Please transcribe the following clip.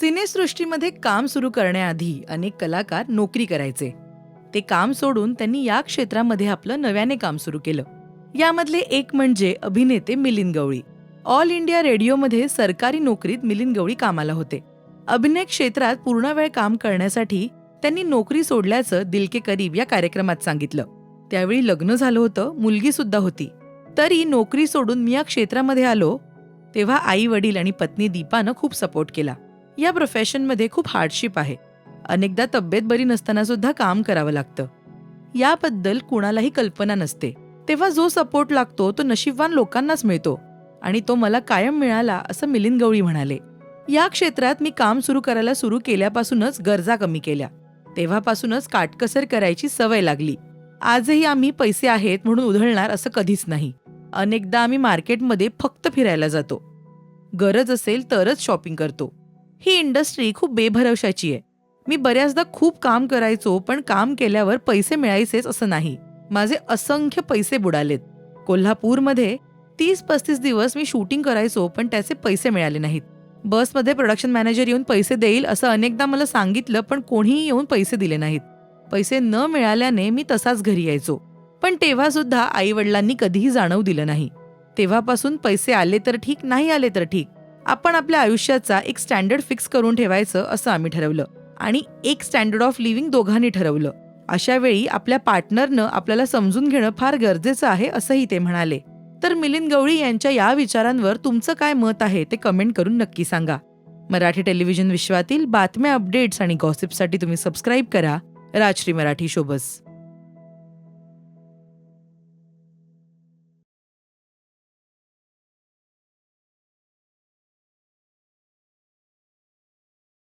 सिनेसृष्टीमध्ये काम सुरू करण्याआधी अनेक कलाकार नोकरी करायचे. ते काम सोडून त्यांनी या क्षेत्रामध्ये आपलं नव्याने काम सुरू केलं. यामधले एक म्हणजे अभिनेते मिलिंद गवळी. ऑल इंडिया रेडिओमध्ये सरकारी नोकरीत मिलिंद गवळी कामाला होते. अभिनय क्षेत्रात पूर्ण वेळ काम करण्यासाठी त्यांनी नोकरी सोडल्याचं दिल के करीब या कार्यक्रमात सांगितलं. त्यावेळी लग्न झालं होतं मुलगी सुद्धा होती. तरी नोकरी सोडून मी या क्षेत्रामध्ये आलो तेव्हा आई वडील आणि पत्नी दीपानं खूप सपोर्ट केला. या प्रोफेशनमध्ये खूप हार्डशिप आहे. अनेकदा तब्येत बरी नसताना सुद्धा काम करावं लागतं. याबद्दल कुणालाही कल्पना नसते. तेव्हा जो सपोर्ट लागतो तो नशीबवान लोकांनाच मिळतो. आणि तो मला कायम मिळाला असं मिलिंद गवळी म्हणाले. या क्षेत्रात मी काम सुरू करायला सुरू केल्यापासूनच गरजा कमी केल्या. तेव्हापासूनच काटकसर करायची सवय लागली. आजही आम्ही पैसे आहेत म्हणून उधळणार असं कधीच नाही. अनेकदा आम्ही मार्केटमध्ये फक्त फिरायला जातो. गरज असेल तरच शॉपिंग करतो. ही इंडस्ट्री खूप बेभरवशाची आहे. मी बऱ्याचदा खूप काम करायचो पण काम केल्यावर पैसे मिळायचेच असं नाही. माझे असंख्य पैसे बुडालेत. कोल्हापूरमध्ये तीस पस्तीस दिवस मी शूटिंग करायचो पण त्याचे पैसे मिळाले नाहीत. बसमध्ये प्रोडक्शन मॅनेजर येऊन पैसे देईल असं अनेकदा मला सांगितलं पण कोणीही येऊन पैसे दिले नाहीत. पैसे न मिळाल्याने मी तसाच घरी यायचो. पण तेव्हा सुद्धा आई वडिलांनी कधीही जाणवू दिलं नाही. तेव्हापासून पैसे आले तर ठीक नाही आले तर ठीक. आपण आपल्या आयुष्याचा एक स्टँडर्ड फिक्स करून ठेवायचं असं आम्ही ठरवलं. आणि एक स्टँडर्ड ऑफ लिव्हिंग दोघांनी ठरवलं. अशा वेळी आपल्या पार्टनरनं आपल्याला समजून घेणं फार गरजेचं आहे असंही ते म्हणाले. तर मिलिंद गवळी यांच्या या विचारांवर तुमचं काय मत आहे ते कमेंट करून नक्की सांगा. मराठी टेलिव्हिजन विश्वातील बातम्या अपडेट्स आणि गॉसिपसाठी तुम्ही सबस्क्राईब करा. राजश्री मराठी शोबस.